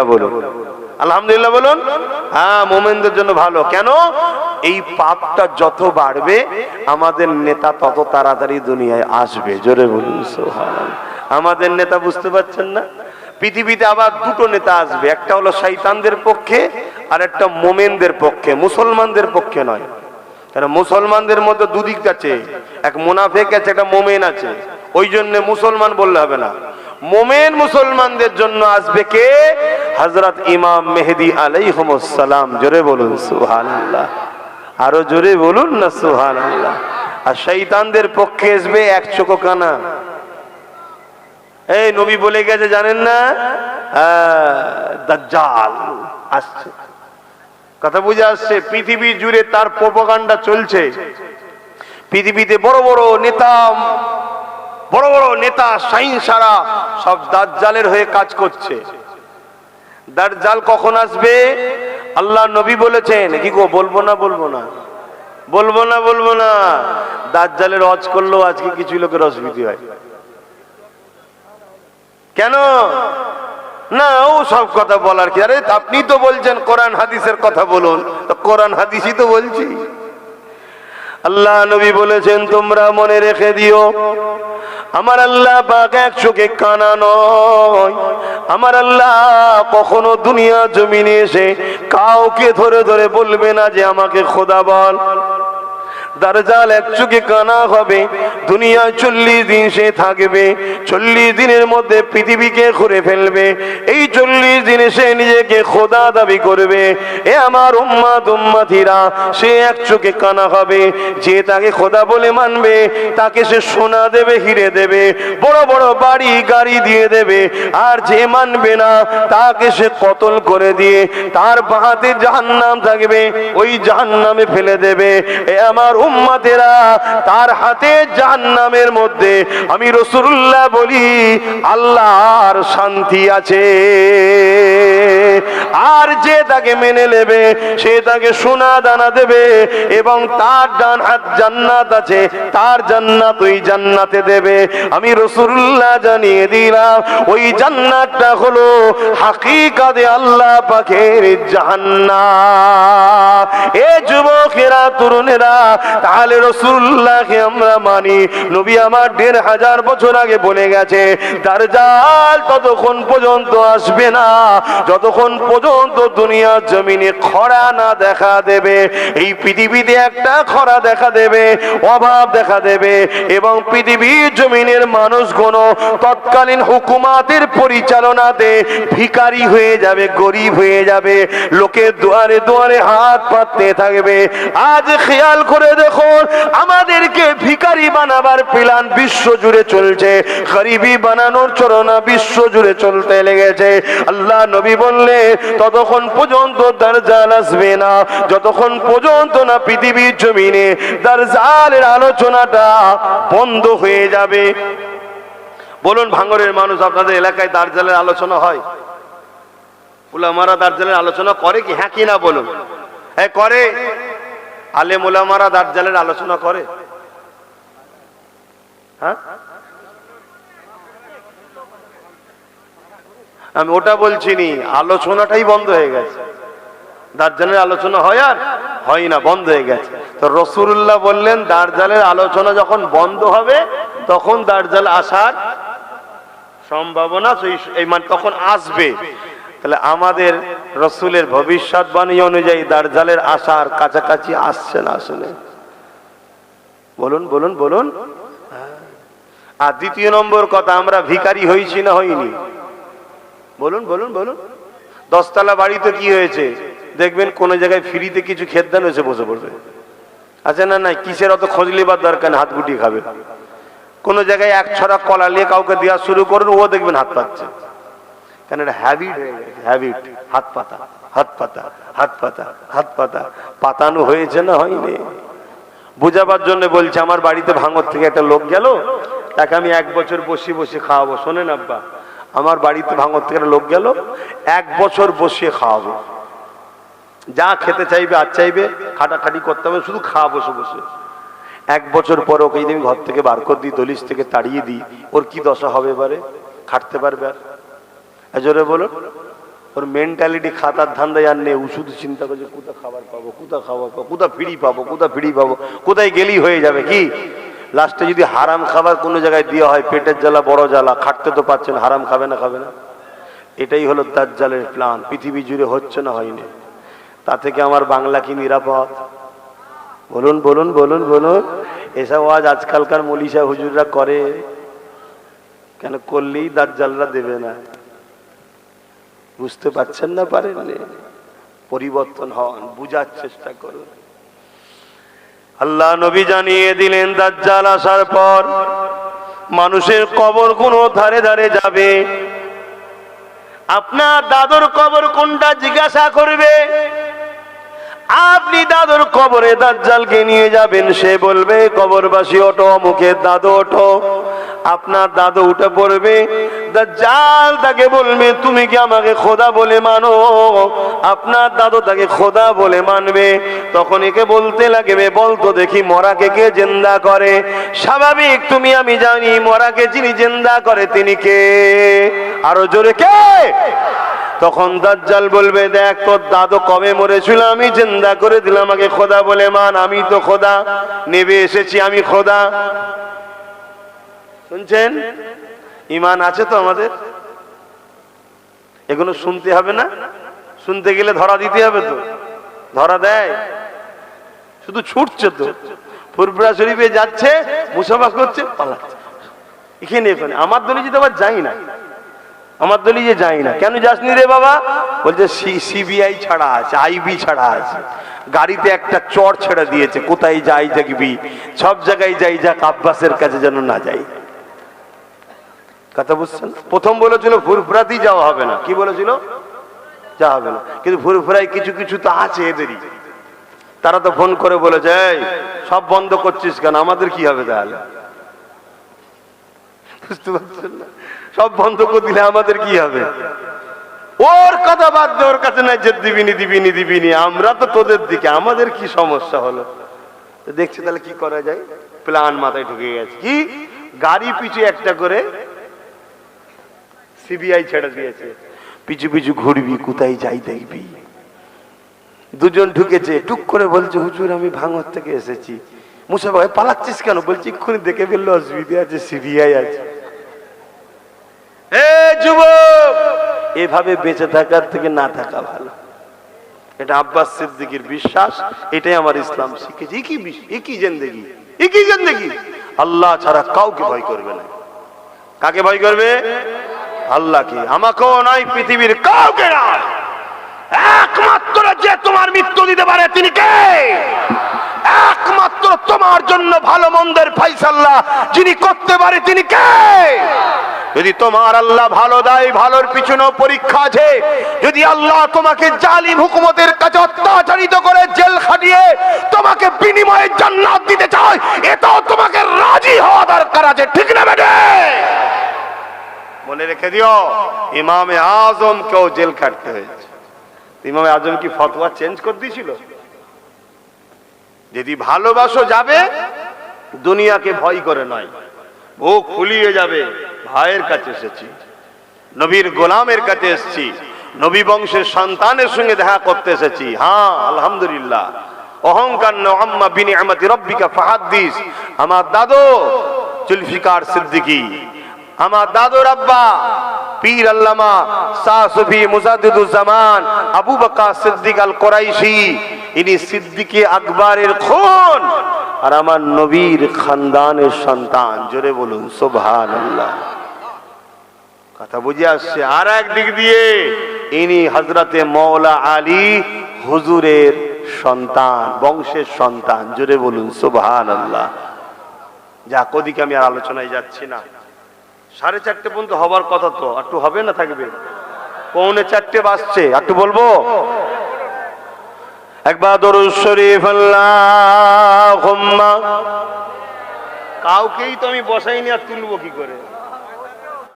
আলহামদুলিল্লাহ বলুন। আলহামদুলিল্লাহ বলুন? হ্যাঁ মোমেনদের জন্য ভালো। কেন? এই পাপটা যত বাড়বে, আমাদের নেতা তত তাড়াতাড়ি দুনিয়ায় আসবে। জোরে বলুন আমাদের নেতা বুঝতে পারছেন না? পৃথিবীতে আবার দুটো নেতা আসবে। একটা হলো শৈতানদের পক্ষে, আর একটা মোমেনদের পক্ষে। মুসলমানদের পক্ষে নয়। কেন? মুসলমানদের মধ্যে দুদিক আছে। এক মুনাফেক আছে, একটা মোমেন আছে। ওই জন্য মুসলমান বললে হবে না। মোমেন মুসলমানদের জন্য আসবে কে? হজরত ইমাম মেহেদি আলাইহমসালাম জোরে বলুন সুহান আরও জোরে বলুন না সুহান আর শৈতানদের পক্ষে আসবে এক চোখো কানা। এই নবী বলে গেছে, জানেন না? দাজ্জাল আসছে। কথা বুঝে আসছে, পৃথিবী জুড়ে তার প্রোপাগান্ডা চলছে। পৃথিবীতে বড় বড় নেতা, বড় বড় নেতা সাইন সারা সব দাজ্জালের হয়ে কাজ করছে। দাজ্জাল কখন আসবে? আল্লাহ নবী বলেছেন, কি গো, বলব না বলব না? বলব না বলব না? দাজ্জালের হজ করলেও আজকে কিছু লোকের অসুবিধা হয়। কেন? না, ও সব কথা বলার কি? আরে, আপনি তো বলছেন কোরআন হাদিসের কথা বলুন। তো কোরআন হাদিসই তো বলছি। আল্লাহ নবী বলেছেন, তোমরা মনে রেখে দিও, আমার আল্লাহ পাক এক চোখে কানা নয়। আমার আল্লাহ কখনো দুনিয়া জমিনে এসে কাউকে ধরে ধরে বলবে না যে আমাকে খোদা বল। দারজাল এক চোখে কানা হবে। দুনিয়ায় চল্লিশ দিন সে থাকবে। চল্লিশ দিনের মধ্যে পৃথিবীকে ঘুরে ফেলবে। এই চল্লিশ দিনে সে নিজেকে খোদা দাবি করবে। এ আমার উম্মা দুম্মাথিরা সে এক চোখে কানা হবে। যে তাকে খোদা বলে মানবে, তাকে সে সোনা দেবে, হিরে দেবে, বড় বড় বাড়ি, গাড়ি দিয়ে দেবে। আর যে মানবে না, তাকে সে কতল করে দিয়ে তার বাহাতে জাহান্নাম থাকবে, ওই জাহান্নামে ফেলে দেবে। এ আমার উম্মাতেরা তার হাতে জাহান্নামের মধ্যে। আমি রসুল্লাহ বলি, আল্লাহর শান্তি আছে। আর যে তাকে মেনে নেবে, সে তাকে সোনা দানা দেবে এবং তার ডান হাত জান্নাত আছে, তার জান্নাত ওই জান্নাতে দেবে। আমি রসুল্লাহ জানিয়ে দিলাম, ওই জান্নাতটা হলো হাকিকাতে আল্লাহ পাখের জাহান্নাত এ যুবকেরা, তরুণেরা তাহলে রসুল্লাহকে আমরা মানি। নবী আমার দেড় হাজার বছর আগে বলে গেছে তার জাল ততক্ষণ পর্যন্ত আসবে না। যতক্ষণ পর্যন্ত দুনিয়ার জমিনে খরা না দেখা দেবে, এই পৃথিবীতে একটা খরা দেখা দেবে, অভাব দেখা দেবে এবং পৃথিবীর জমিনের মানুষগুণ তৎকালীন হুকুমাতের পরিচালনাতে ভিকারি হয়ে যাবে, গরিব হয়ে যাবে, লোকের দুয়ারে দুয়ারে হাত পাততে থাকবে। আজ খেয়াল করে দেখুন, আমাদেরকে ভিখারি বানাবার প্ল্যান বিশ্ব জুড়ে চলছে। গরিবি বানানোর চরণা বিশ্ব জুড়ে চলতে লেগেছে। আল্লাহ নবী বললে, ততক্ষণ পর্যন্ত দারজাল আসবে না। যতক্ষণ পর্যন্ত না পৃথিবীর জমিনে দারজালের আলোচনাটা বন্ধ হয়ে যাবে। বলুন, ভাঙরের মানুষ আপনাদের এলাকায় দার্জালের আলোচনা হয়? উলামারা দার্জালের আলোচনা করে কি? হ্যাঁ কি না বলুন? করে। আলেম উলামারা দার্জালের আলোচনা করে। হ্যাঁ? আমি ওটা বলছি নি আলোচনাটাই বন্ধ হয়ে গেছে। দার্জালের আলোচনা হয় আর হয় না, বন্ধ হয়ে গেছে। তো রসুল্লাহ বললেন দার্জালের আলোচনা যখন বন্ধ হবে, তখন দার্জাল আসার সম্ভাবনা এই মানে তখন আসবে। তাহলে আমাদের রসুলের ভবিষ্যৎবাণী অনুযায়ী দার্জালের আসার কাছাকাছি আসছে না আসলে? বলুন বলুন বলুন। আর দ্বিতীয় নম্বর কথা, আমরা ভিখারি হয়েছি না হইনি। বলুন বলুন বলুন। দশতলা বাড়িতে কি হয়েছে? দেখবেন কোন জায়গায় ফ্রিতে কিছু খেদান হয়েছে, বসে পড়বে। আচ্ছা না না কিসের অত খোঁজ লিবার দরকার হাত গুটিয়ে খাবে। কোন জায়গায় এক ছড়া কলা নিয়ে কাউকে দেওয়া শুরু করুন, ও দেখবেন হাত পাচ্ছে। কেন এটা হ্যাবিট হয়ে গেছে হ্যাবিট হাত পাতা হাত পাতা হাত পাতা হাত পাতা। পাতানো হয়েছে না হয়নি? বুঝাবার জন্য বলছে, আমার বাড়িতে ভাঙর থেকে একটা লোক গেল, তাকে আমি এক বছর বসে বসে খাওয়াবো। শোনেন আব্বা, আমার বাড়িতে ভাঙর থেকে একটা লোক গেল, এক বছর বসিয়ে খাওয়াবো। যা খেতে চাইবে, আর চাইবে, খাটাখাটি করতে হবে, শুধু খাওয়া বসে বসে। এক বছর পর ওকে যদি আমি ঘর থেকে বার করে দিই, দলিশ থেকে তাড়িয়ে দিই, ওর কি দশা হবে এবারে? খাটতে পারবে আর? জোরে বলুন। ওর মেন্টালিটি খাতার ধান্দায় আর নেই। ওষুধ চিন্তা করছে, কোথা খাবার পাবো? কোথা খাবার পাবো? কোথা ফিরি পাবো? কোথা ফিরি পাবো? কোথায় গেলেই হয়ে যাবে কি? লাস্টে যদি হারাম খাবার কোনো জায়গায় দেওয়া হয়, পেটের জ্বালা, বড় জ্বালা, খাটতে তো পারছেন, হারাম খাবে না খাবে না। এটাই হলো দাজ্জালের প্ল্যান পৃথিবী জুড়ে হচ্ছে না হয়নি। তা থেকে আমার বাংলা কি নিরাপদ? বলুন বলুন বলুন বলুন। এসব আজ আজকালকার মলিশা হুজুররা করে। কেন করলেই দাজ্জালরা দেবে না। বুঝতে পারছেন না পারেন পরিবর্তন হন, বুঝার চেষ্টা করুন। আল্লাহ নবী জানিয়ে দিলেন, দাজ্জাল আসার পর মানুষের কবর কোন ধারে ধারে যাবে। আপনার দাদুর কবর কোনটা জিজ্ঞাসা করবে? আপনি দাদুর কবরে দাজ্জালকে নিয়ে যাবেন, সে বলবে, কবরবাসী ওঠো মুখের দাদু ওঠো। আপনার দাদু উঠে পড়বে দাজ্জাল তাকে বলবে, তুমি কি আমাকে খোদা বলে মানো? আপনার দাদু তাকে খোদা বলে মানবে। তখন একে বলতে লাগবে বলতো দেখি মরাকে কে জেন্দা করে? স্বাভাবিক, তুমি, আমি জানি মরাকে যিনি জেন্দা করে তিনি কে? আরও জোরে কে? তখন দাজ্জাল বলবে, দেখ, তোর দাদু কবে মরেছিল? আমি জিন্দা করে দিলাম, আমাকে খোদা বলে মান, আমি তো খোদা। নেবে, এসেছি, আমি খোদা। শুনছেন? ইমান আছে তো আমাদের? এগুলো শুনতে হবে না? শুনতে গেলে ধরা দিতে হবে তো। ধরা দেয়? শুধু ছুটছে তো। ফুরফুরা শরীফে যাচ্ছে, মুসাফা করছে, পালাচ্ছে। এখানে এখানে। আমার দলে যেতে আবার যাই না, আমার দলি যে যাই না, কেন যাসনি রে বাবা? বলছে সিবিআই ছাড়া আছে, আইবি ছাড়া আছে। গাড়িতে একটা চর ছেড়ে দিয়েছে, কোথায় যাই দেখবি? সব জায়গায় যাই যাক আব্বাসের কাছে যেন না যাই। কথা বুঝছেন? প্রথম বলেছিল ফুরফুরাতেই যাওয়া হবে না। কি বলেছিল? যাওয়া হবে না। কিন্তু ফুরফুরাই কিছু কিছু তো আছে এদেরই। তারা তো ফোন করে বলেছে, এই, সব বন্ধ করছিস কেন? আমাদের কি হবে তাহলে? বুঝতে পারছেন না? সব বন্ধ করে দিলে আমাদের কি হবে? ওর কথা বাদ দে, ওর কাছে নাই যে দিবিনি দিবিনি দিবিনি। আমরা তো তোদের দিকে, আমাদের কি সমস্যা হলো? দেখছি তাহলে কি করা যায়? প্ল্যান মাথায় ঢুকে গেছে। কি? গাড়ি পিছু একটা করে সিবিআই ছেড়ে দিয়েছে। পিছু পিছু ঘুরবি, কোথায় যাই দেখবি। দুজন ঢুকেছে, টুক করে বলছে, হুজুর, আমি ভাঙর থেকে এসেছি। মুসা ভাই, পালাচ্ছিস কেন? বলছি, এক্ষুনি দেখে ফেলল, অসুবিধা আছে, সিবিআই আছে। যুবক! এভাবে বেঁচে থাকার থেকে না থাকা ভালো। এটা আব্বাস সিদ্দিকির বিশ্বাস, এটাই আমার ইসলাম শিখেছে। একই একই জেন্দেগি একই জেন্দেগি? আল্লাহ ছাড়া কাউকে ভয় করবে না। কাকে ভয় করবে? আল্লাহকে আমাকেও নয়, পৃথিবীর কাউকে নয়। একমাত্র যে তোমার মৃত্যু দিতে পারে, তিনি কে? একমাত্র তোমার জন্য ভালো মন্দের ফাইসাল্লাহ যিনি করতে পারে, তিনি কে? যদি তোমার আল্লাহ ভালো দেয়, ভালোর পিছনেও পরীক্ষা আছে, যদি আল্লাহ তোমাকে জালিম হুকুমতের কাছে অত্যাচারিত করে জেল খাটিয়ে তোমাকে বিনিময়ে জান্নাত দিতে চায়, এটাও তোমাকে রাজি হওয়া দরকার আছে, ঠিক না বেটে? মনে রেখে দিও, ইমামে আজম কেউ জেল খাটতে হয়েছে। ইমামে আজম কি ফতোয়া চেঞ্জ করে দিয়েছিল? যদি ভালোবাসো যাবে, দুনিয়াকে ভয় করে নয়। বুক ফুলিয়ে যাবে, ভাইয়ের কাছে এসেছি। নবীর গোলামের কাছে এসেছি। নবী বংশের সন্তানের সঙ্গে দেখা করতে এসেছি। হ্যাঁ আলহামদুলিল্লাহ। অহংকার আম্মা বিনি আমাতি রব্বিকা ফাহাদ্দিস। আমার দাদু, জুলফিকার সিদ্দিকী। আমার দাদুর আব্বা পীর আল্লামা শাহ সুফি মুজাদ্দিদুজ্জামান আবু বকর সিদ্দিক আল কোরাইশি ইনি সিদ্দিকে আকবরের খুন। আর আমার নবীর খানদানের সন্তান, জোরে বলুন, সুবহানাল্লাহ। কথা বুঝে আসছে আর এক দিক দিয়ে ইনি হজরতে মৌলা আলী হুজুরের সন্তান, বংশের সন্তান, জোরে বলুন, সুবহানাল্লাহ। যা কদিকে আমি আর আলোচনায় যাচ্ছি না। সাড়ে চারটে পর্যন্ত হবার কথা তো একটু হবে না থাকবে? পৌনে চারটে বাজছে একটু বলব? একবার শরীফ আল্লাহ কাউকেই তো আমি বসাইনি, আর তুলবো কি করে?